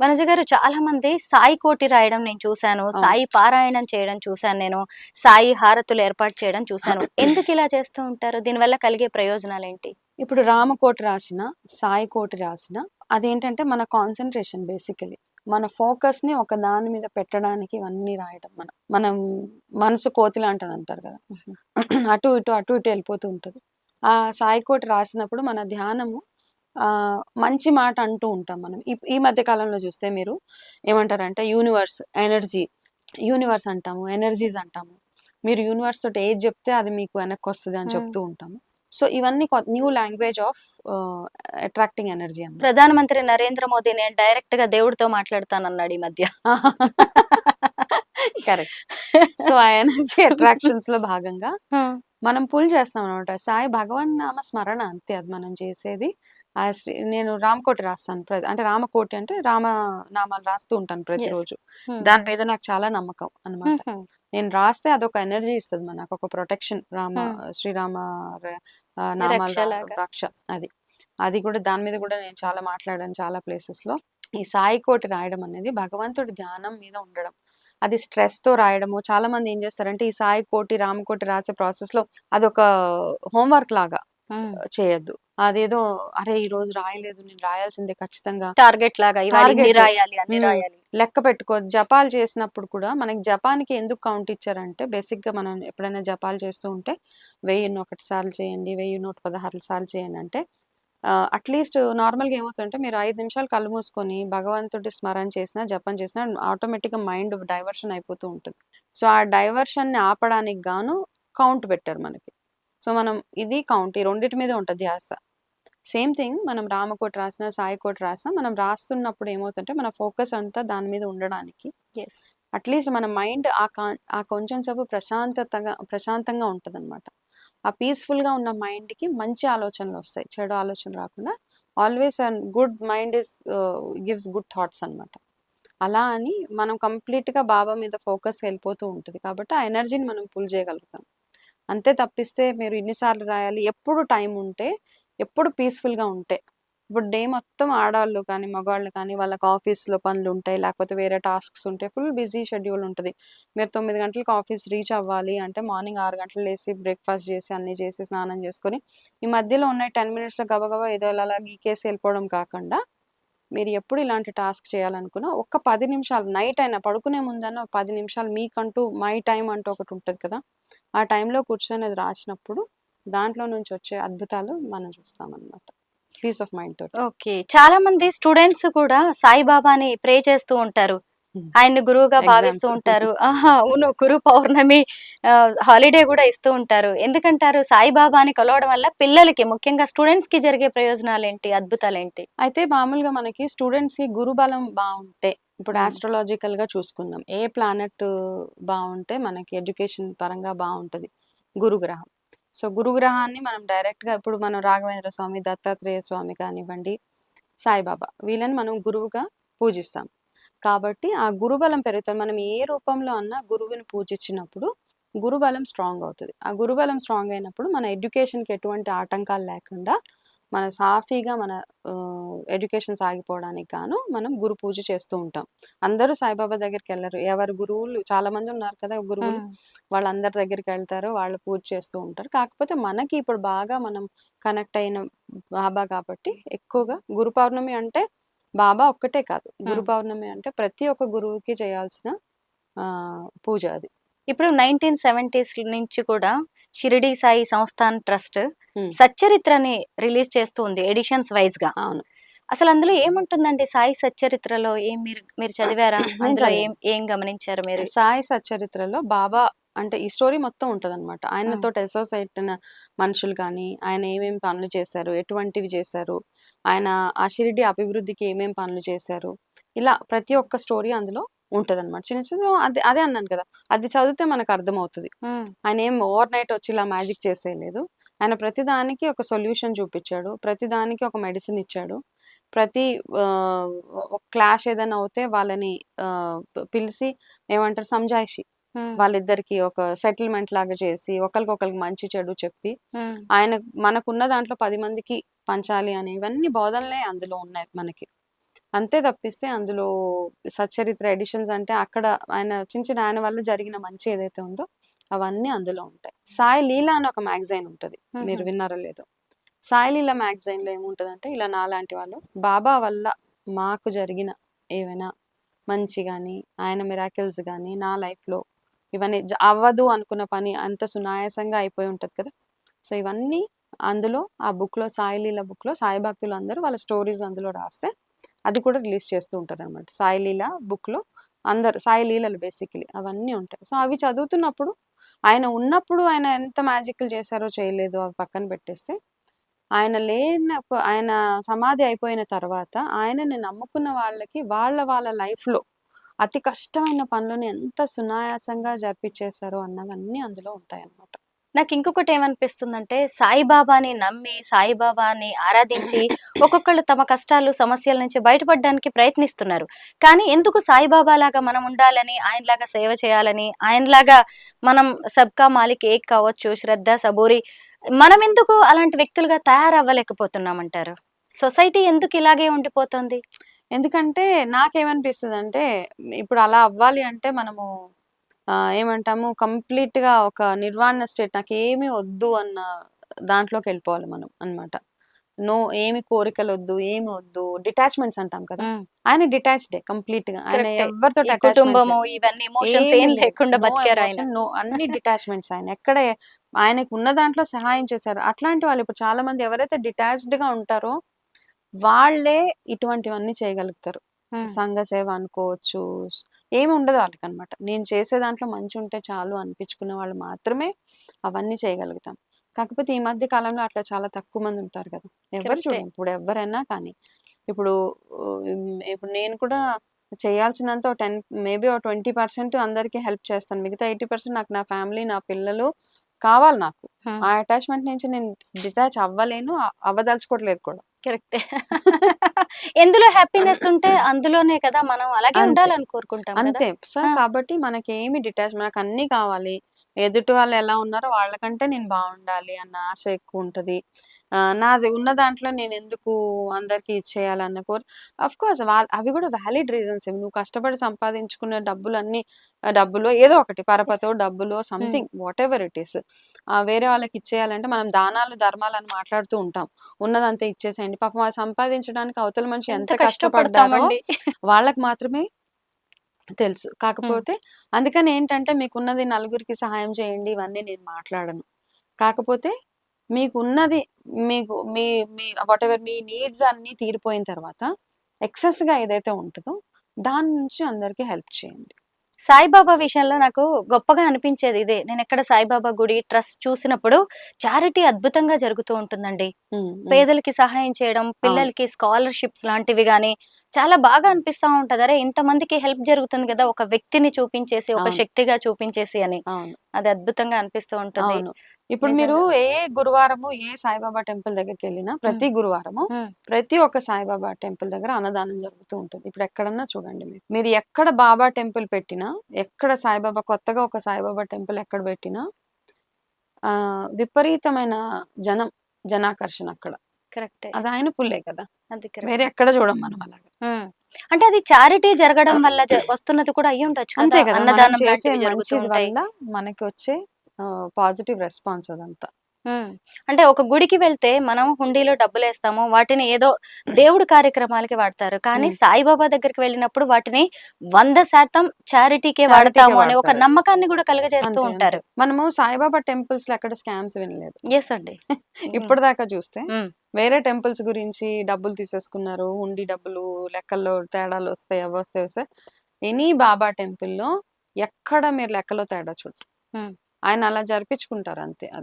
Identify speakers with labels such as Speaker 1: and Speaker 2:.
Speaker 1: వనజ గారు చాలా మంది సాయి కోటి రాయడం నేను చూశాను సాయి పారాయణం చేయడం చూశాను నేను సాయి హారతులు ఏర్పాటు చేయడం చూశాను. ఎందుకు ఇలా చేస్తూ ఉంటారు? దీనివల్ల కలిగే ప్రయోజనాలు ఏంటి?
Speaker 2: ఇప్పుడు రామకోటి రాసిన సాయి కోటి రాసిన అదేంటంటే మన కాన్సన్ట్రేషన్ బేసికలీ మన ఫోకస్ని ఒక దాని మీద పెట్టడానికి ఇవన్నీ రాయడం మనం. మనం మనసు కోతి లాంటిది అంటారు కదా అటు ఇటు అటు ఇటు వెళ్ళిపోతూ ఉంటుంది. ఆ సాయి కోటి రాసినప్పుడు మన ధ్యానము మంచి మాట అంటూ ఉంటాం మనం. ఈ- మధ్య కాలంలో చూస్తే మీరు ఏమంటారంటే యూనివర్స్ ఎనర్జీ యూనివర్స్ అంటాము ఎనర్జీస్ అంటాము. మీరు యూనివర్స్ తోటి ఏది చెప్తే అది మీకు వెనక్కి వస్తుంది అని. చెప్తూ ఉంటాము. సో ఇవన్నీ new language of attracting energy అన్నమాట.
Speaker 1: ప్రధానమంత్రి నరేంద్ర మోదీ నేను డైరెక్ట్గా దేవుడితో మాట్లాడతానన్నాడు ఈ మధ్య.
Speaker 2: కరెక్ట్. సో ఆ ఎనర్జీ అట్రాక్షన్స్లో భాగంగా మనం పుల్ చేస్తాం అనమాట సాయి భగవన్ నామ స్మరణ అంతే అది మనం చేసేది. ఆ శ్రీ నేను రామకోటి రాస్తాను అంటే రామకోటి అంటే రామ నామాలు రాస్తూ ఉంటాను ప్రతిరోజు. దాని మీద నాకు చాలా నమ్మకం అన్నమాట. నేను రాస్తే అదొక ఎనర్జీ ఇస్తుంది మనకు ఒక ప్రొటెక్షన్ రామ
Speaker 1: Hmm.
Speaker 2: శ్రీరామ నామాలు. రక్ష అది. అది కూడా దాని మీద కూడా నేను చాలా మాట్లాడాను చాలా ప్లేసెస్లో. ఈ సాయి కోటి రాయడం అనేది భగవంతుడి ధ్యానం మీద ఉండడం. అది స్ట్రెస్తో రాయడము. చాలా మంది ఏం చేస్తారంటే ఈ సాయి కోటి రామకోటి రాసే ప్రాసెస్లో అదొక హోంవర్క్ లాగా చేయొద్దు. అదేదో అరే ఈ రోజు రాయలేదు నేను రాయాల్సిందే ఖచ్చితంగా.
Speaker 1: టార్గెట్ లాగా. రాయాలి అన్ని. రాయాలి.
Speaker 2: లెక్క పెట్టుకో. జపాలు చేసినప్పుడు కూడా మనకి జపానికి ఎందుకు కౌంట్ ఇచ్చారంటే బేసిక్గా మనం ఎప్పుడైనా జపాలు చేస్తూ ఉంటే వెయ్యి ఒకటి సార్లు చేయండి వెయ్యి నూట పదహారు సార్లు చేయండి అంటే అట్లీస్ట్ నార్మల్గా ఏమవుతుందంటే మీరు ఐదు నిమిషాలు కళ్ళు మూసుకొని భగవంతుడి స్మరణ చేసినా జపం చేసినా ఆటోమేటిక్గా మైండ్ డైవర్షన్ అయిపోతూ ఉంటుంది. సో ఆ డైవర్షన్ని ఆపడానికి గాను కౌంట్ పెట్టారు మనకి. సో మనం ఇది కౌంట్ ఈ రెండింటి మీద ఉంటుంది ధ్యాస. సేమ్ థింగ్ మనం రామకోటి రాసిన సాయి కోటి రాసినా మనం రాస్తున్నప్పుడు ఏమవుతుందంటే మన ఫోకస్ అంతా దాని మీద ఉండడానికి. అట్లీస్ట్ మన మైండ్ ఆ కా ఆ కొంచెం సేపు ప్రశాంతతగా ప్రశాంతంగా ఉంటుంది అనమాట ఆ పీస్ఫుల్గా ఉన్న మైండ్కి మంచి ఆలోచనలు వస్తాయి. చెడు ఆలోచనలు రాకుండా always and good mind is gives good thoughts అనమాట అలా అని మనం కంప్లీట్గా బాబా మీద ఫోకస్ వెళ్ళిపోతూ ఉంటుంది. కాబట్టి ఆ ఎనర్జీని మనం పుల్ చేయగలుగుతాం. అంతే తప్పిస్తే మీరు ఇన్నిసార్లు రాయాలి ఎప్పుడు టైం ఉంటే ఎప్పుడు పీస్ఫుల్గా ఉంటే ఇప్పుడు డే మొత్తం ఆడవాళ్ళు కానీ మగవాళ్ళు కానీ వాళ్ళకి ఆఫీస్లో పనులు ఉంటాయి లేకపోతే వేరే టాస్క్స్ ఉంటాయి ఫుల్ బిజీ షెడ్యూల్ ఉంటుంది. మీరు తొమ్మిది గంటలకు ఆఫీస్ రీచ్ అవ్వాలి అంటే మార్నింగ్ ఆరు గంటలు లేసి బ్రేక్ఫాస్ట్ చేసి అన్ని చేసి స్నానం చేసుకొని ఈ మధ్యలో ఉన్న టెన్ మినిట్స్లో గబగబా ఏదో అలా గీకేసి వెళ్ళిపోవడం కాకుండా మీరు ఎప్పుడు ఇలాంటి టాస్క్ చేయాలనుకున్నా ఒక్క పది నిమిషాలు నైట్ అయినా పడుకునే ముందన్న పది నిమిషాలు మీకంటూ మై టైం అంటూ ఒకటి ఉంటుంది కదా ఆ టైంలో కూర్చొని అది రాసినప్పుడు దాంట్లో నుంచి వచ్చే అద్భుతాలు మనం చూస్తామన్నమాట. పీస్ ఆఫ్ మైండ్ తోటి.
Speaker 1: ఓకే. చాలా మంది స్టూడెంట్స్ కూడా సాయిబాబాని ప్రే చేస్తూ ఉంటారు. ఆయన్ని గురువుగా. భావిస్తూ ఉంటారు. ఆహా అవును. గురు పౌర్ణమి హాలిడే కూడా ఇస్తూ ఉంటారు. ఎందుకంటారు? సాయిబాబాని కలవడం వల్ల పిల్లలకి ముఖ్యంగా స్టూడెంట్స్కి జరిగే ప్రయోజనాలు ఏంటి అద్భుతాలు ఏంటి
Speaker 2: అయితే మామూలుగా మనకి స్టూడెంట్స్కి గురుబలం బాగుంటే ఇప్పుడు. ఆస్ట్రాలజికల్గా చూసుకుందాం. ఏ ప్లానెట్ బాగుంటే మనకి ఎడ్యుకేషన్ పరంగా బాగుంటది గురుగ్రహం. సో గురుగ్రహాన్ని మనం డైరెక్ట్గా ఇప్పుడు మనం రాఘవేంద్ర స్వామి దత్తాత్రేయ స్వామి కానివ్వండి సాయిబాబా వీళ్ళని మనం గురువుగా పూజిస్తాం. కాబట్టి ఆ గురుబలం పెరుగుతుంది. మనం ఏ రూపంలో అన్నా గురువుని పూజించినప్పుడు గురుబలం స్ట్రాంగ్ అవుతుంది. ఆ గురుబలం స్ట్రాంగ్ అయినప్పుడు మన ఎడ్యుకేషన్కి ఎటువంటి ఆటంకాలు లేకుండా మన సాఫీగా మన ఎడ్యుకేషన్ సాగిపోవడానికి గాను మనం గురు పూజ చేస్తూ ఉంటాం. అందరూ సాయిబాబా దగ్గరికి వెళ్ళరు ఎవరు గురువులు చాలా మంది ఉన్నారు కదా గురువులు వాళ్ళందరి దగ్గరికి వెళ్తారు వాళ్ళు పూజ చేస్తూ ఉంటారు. కాకపోతే మనకి ఇప్పుడు బాగా మనం కనెక్ట్ అయిన బాబా కాబట్టి ఎక్కువగా గురు పౌర్ణమి అంటే బాబా ఒక్కటే కాదు. గురు. పౌర్ణమి అంటే ప్రతి ఒక్క గురువుకి చేయాల్సిన ఆ పూజ అది.
Speaker 1: ఇప్పుడు నైన్టీన్ సెవెంటీస్ నుంచి కూడా షిరిడి సాయి సంస్థాన్ ట్రస్ట్. సచ్చరిత్రని రిలీజ్ చేస్తూ ఉంది ఎడిషన్స్ వైజ్గా.
Speaker 2: అవును.
Speaker 1: అసలు అందులో ఏముంటుందండి? సాయి సచ్చరిత్రలో ఏం మీరు మీరు చదివారా? అందులో. ఏం ఏం గమనించారు మీరు?
Speaker 2: సాయి సచ్చరిత్రలో బాబా అంటే ఈ స్టోరీ మొత్తం ఉంటది అనమాట ఆయనతో అసోసియేట్ అయిన మనుషులు కానీ ఆయన ఏమేమి పనులు చేశారు ఎటువంటివి చేశారు ఆయన ఆ షిరిడి అభివృద్ధికి ఏమేం పనులు చేశారు ఇలా ప్రతి ఒక్క స్టోరీ అందులో ఉంటది అనమాట చిన్న చిన్న అదే అదే అన్నాను కదా అది చదివితే మనకు అర్థమవుతుంది. ఆయన ఏం ఓవర్ నైట్ వచ్చి ఇలా మ్యాజిక్ చేసేయలేదు. ఆయన ప్రతి దానికి ఒక సొల్యూషన్ చూపించాడు. ప్రతి దానికి ఒక మెడిసిన్ ఇచ్చాడు. ప్రతి క్లాష్ ఏదైనా అవుతే వాళ్ళని పిలిచి ఏమంటారు సంజాయిషి. వాళ్ళిద్దరికి ఒక సెటిల్మెంట్ లాగా చేసి ఒకరికొకరికి మంచి చెడు చెప్పి. ఆయన మనకున్న దాంట్లో పది మందికి పంచాలి అని ఇవన్నీ బోధనలే అందులో ఉన్నాయి మనకి. అంతే తప్పిస్తే అందులో సచ్చరిత్ర ఎడిషన్స్ అంటే అక్కడ ఆయన చిన్న చిన్న ఆయన వల్ల జరిగిన మంచి ఏదైతే ఉందో అవన్నీ అందులో ఉంటాయి. సాయి లీలా అని ఒక మ్యాగజైన్ ఉంటుంది. మీరు. విన్నారో లేదో. సాయి లీలా మ్యాగజైన్లో ఏముంటదంటే ఇలా నాలాంటి వాళ్ళు బాబా వల్ల మాకు జరిగిన ఏవైనా మంచి కానీ ఆయన మిరాకిల్స్ కానీ నా life లో ఇవన్నీ అవ్వదు అనుకున్న పని అంత సునాయాసంగా అయిపోయి ఉంటది కదా. సో ఇవన్నీ అందులో ఆ book లో సాయి లీల book లో సాయి భక్తులు అందరూ వాళ్ళ స్టోరీస్ అందులో రాస్తే అది కూడా రిలీజ్ చేస్తూ ఉంటారు అనమాట సాయి లీల book లో అందరు సాయి లీలలు బేసిక్లీ అవన్నీ ఉంటాయి. సో అవి చదువుతున్నప్పుడు ఆయన ఉన్నప్పుడు ఆయన ఎంత మ్యాజిక్లు చేశారో చేయలేదు అవి పక్కన పెట్టేస్తే ఆయన లేన ఆయన సమాధి అయిపోయిన తర్వాత ఆయనని నమ్ముకున్న వాళ్ళకి వాళ్ళ వాళ్ళ లైఫ్లో లో అతి కష్టమైన పనులను ఎంత సునాయాసంగా జరిపించేశారో అన్నవన్నీ అందులో ఉంటాయి అన్నమాట
Speaker 1: నాకు ఇంకొకటి ఏమనిపిస్తుందంటే సాయిబాబాని నమ్మి సాయిబాబాని ఆరాధించి ఒక్కొక్కళ్ళు తమ కష్టాలు సమస్యల నుంచి బయటపడడానికి ప్రయత్నిస్తున్నారు. కానీ ఎందుకు సాయిబాబా లాగా మనం ఉండాలని ఆయనలాగా సేవ చేయాలని ఆయనలాగా మనం సబ్కా మాలిక్ ఏక్ కావచ్చు శ్రద్ధ సబూరి మనం ఎందుకు అలాంటి వ్యక్తులుగా తయారవ్వలేకపోతున్నామంటారు? సొసైటీ ఎందుకు ఇలాగే ఉండిపోతుంది?
Speaker 2: ఎందుకంటే నాకేమనిపిస్తుంది అంటే ఇప్పుడు అలా అవ్వాలి అంటే మనము ఏమంటాము? కంప్లీట్గా ఒక నిర్వాణ స్టేట్ నాకు ఏమీ వద్దు అన్న దాంట్లోకి వెళ్ళిపోవాలి మనం అన్నమాట. నో ఏమి కోరికలు వద్దు ఏమి వద్దు. డిటాచ్మెంట్స్ అంటాం కదా. ఆయన డిటాచ్డ్ కంప్లీట్గా ఆయన. ఎవరితో
Speaker 1: కుటుంబము ఇవన్నీ ఎమోషన్స్ ఏం లేకుండా బతికారు ఆయన.
Speaker 2: నో అన్ని డిటాచ్మెంట్స్ ఆయన. ఎక్కడ ఆయనకు ఉన్న దాంట్లో సహాయం చేశారు. అట్లాంటి వాళ్ళు ఇప్పుడు చాలా మంది ఎవరైతే డిటాచ్డ్గా ఉంటారో వాళ్ళే ఇటువంటివన్నీ చేయగలుగుతారు. సంఘ సేవ అనుకోవచ్చు. ఏమి ఉండదు వాళ్ళకి అనమాట నేను చేసే దాంట్లో మంచి ఉంటే చాలు అనిపించుకున్న వాళ్ళు మాత్రమే అవన్నీ చేయగలుగుతాం. కాకపోతే ఈ మధ్య కాలంలో అట్లా చాలా తక్కువ మంది ఉంటారు కదా! ఎవరు. చూడండి ఇప్పుడు ఎవరైనా కానీ ఇప్పుడు ఇప్పుడు నేను కూడా చేయాల్సినంత టెన్ మేబీ ట్వంటీ పర్సెంట్ అందరికి హెల్ప్ చేస్తాను. మిగతా ఎయిటీ పర్సెంట్ నాకు నా ఫ్యామిలీ నా పిల్లలు కావాలి నాకు.
Speaker 1: Hmm.
Speaker 2: ఆ అటాచ్మెంట్ నుంచి నేను డిటాచ్ అవ్వలేను అవ్వదలుచుకోవట్లేదు కూడా.
Speaker 1: కరెక్టే ఎందులో హ్యాపీనెస్ ఉంటే అందులోనే కదా మనం అలాగే. ఉండాలని కోరుకుంటాం
Speaker 2: అంతే సో. కాబట్టి మనకి ఏమి డిటాచ్ మనకు అన్ని కావాలి ఎదుటి వాళ్ళు ఎలా ఉన్నారో వాళ్ళకంటే నేను బాగుండాలి అన్న ఆశ ఎక్కువ ఉంటది నాది ఉన్న దాంట్లో నేను ఎందుకు అందరికి ఇచ్చేయాలన్న కోరి అఫ్ కోర్స్ అవి కూడా వ్యాలిడ్ రీజన్స్ నువ్వు కష్టపడి సంపాదించుకున్న డబ్బులు అన్ని డబ్బులు ఏదో ఒకటి పరపతో డబ్బులు something whatever it is వేరే వాళ్ళకి ఇచ్చేయాలంటే మనం దానాలు ధర్మాలు అని మాట్లాడుతూ ఉంటాం. ఉన్నదంతా ఇచ్చేసేయండి. పాపం అది సంపాదించడానికి అవతల మనిషి ఎంత
Speaker 1: కష్టపడతామండి?
Speaker 2: వాళ్ళకి మాత్రమే తెలుసు. కాకపోతే అందుకని ఏంటంటే మీకున్నది నలుగురికి సహాయం చేయండి ఇవన్నీ నేను మాట్లాడను. కాకపోతే మీకున్నది మీకు మీ మీ వాట్ ఎవర్ మీ నీడ్స్ అన్ని తీరిపోయిన తర్వాత ఎక్సెస్గా ఏదైతే ఉంటుందో దాని నుంచి అందరికి హెల్ప్ చేయండి.
Speaker 1: సాయిబాబా విషయంలో నాకు గొప్పగా అనిపించేది ఇదే. నేను ఎక్కడ సాయిబాబా గుడి ట్రస్ట్ చూసినప్పుడు చారిటీ అద్భుతంగా జరుగుతూ ఉంటుందండి. పేదలకి సహాయం చేయడం పిల్లలకి స్కాలర్షిప్స్ లాంటివి గాని చాలా బాగా అనిపిస్తా ఉంటది. అరే ఇంత మందికి హెల్ప్ జరుగుతుంది కదా ఒక వ్యక్తిని చూపించేసి ఒక. శక్తిగా చూపించేసి అని. అది అద్భుతంగా అనిపిస్తూ ఉంటుంది.
Speaker 2: ఇప్పుడు మీరు ఏ గురువారము ఏ సాయిబాబా టెంపుల్ దగ్గరికి వెళ్ళినా ప్రతి గురువారము. ప్రతి ఒక్క సాయిబాబా టెంపుల్ దగ్గర అన్నదానం జరుగుతూ ఉంటుంది. ఇప్పుడు ఎక్కడన్నా చూడండి మీరు. మీరు ఎక్కడ బాబా టెంపుల్ పెట్టినా ఎక్కడ సాయిబాబా కొత్తగా ఒక సాయిబాబా టెంపుల్ ఎక్కడ పెట్టినా ఆ విపరీతమైన జనం జనాకర్షణ అక్కడ.
Speaker 1: కరెక్ట్.
Speaker 2: అది ఆయన పుల్లే కదా. వేరే ఎక్కడ చూడం మనం అలాగా.
Speaker 1: అంటే అది చారిటీ జరగడం వల్ల వస్తున్నది కూడా అయ్యి ఉండొచ్చు
Speaker 2: అంతే
Speaker 1: కదా? అన్నదానం
Speaker 2: చేసే మంచిది వల్ల మనకి వచ్చే పాజిటివ్ రెస్పాన్స్ అదంతా.
Speaker 1: అంటే ఒక గుడికి వెళ్తే మనం హుండీలో డబ్బులు వేస్తాము వాటిని ఏదో దేవుడి కార్యక్రమాలకి వాడతారు కానీ. సాయిబాబా దగ్గరికి వెళ్ళినప్పుడు వాటిని వంద శాతం చారిటీకే
Speaker 2: Charity కే
Speaker 1: వాడతాము అనే ఒక
Speaker 2: వాడతారు.
Speaker 1: నమ్మకాన్ని కూడా కలుగజేస్తూ
Speaker 2: అంతే,
Speaker 1: ఉంటారు.
Speaker 2: మనము సాయిబాబా టెంపుల్స్లో ఎక్కడ స్కామ్స్ వినలేదు
Speaker 1: ఎస్ అండి
Speaker 2: ఇప్పటిదాకా చూస్తే. వేరే టెంపుల్స్ గురించి డబ్బులు తీసేసుకున్నారు హుండీ డబ్బులు లెక్కల్లో తేడాలు వస్తాయి అవి వస్తాయి వస్తాయి ఎనీ బాబా టెంపుల్లో ఎక్కడ మీరు లెక్కలో తేడా చూడరు. ఆయన అలా జరిపించుకుంటారు అంతే అది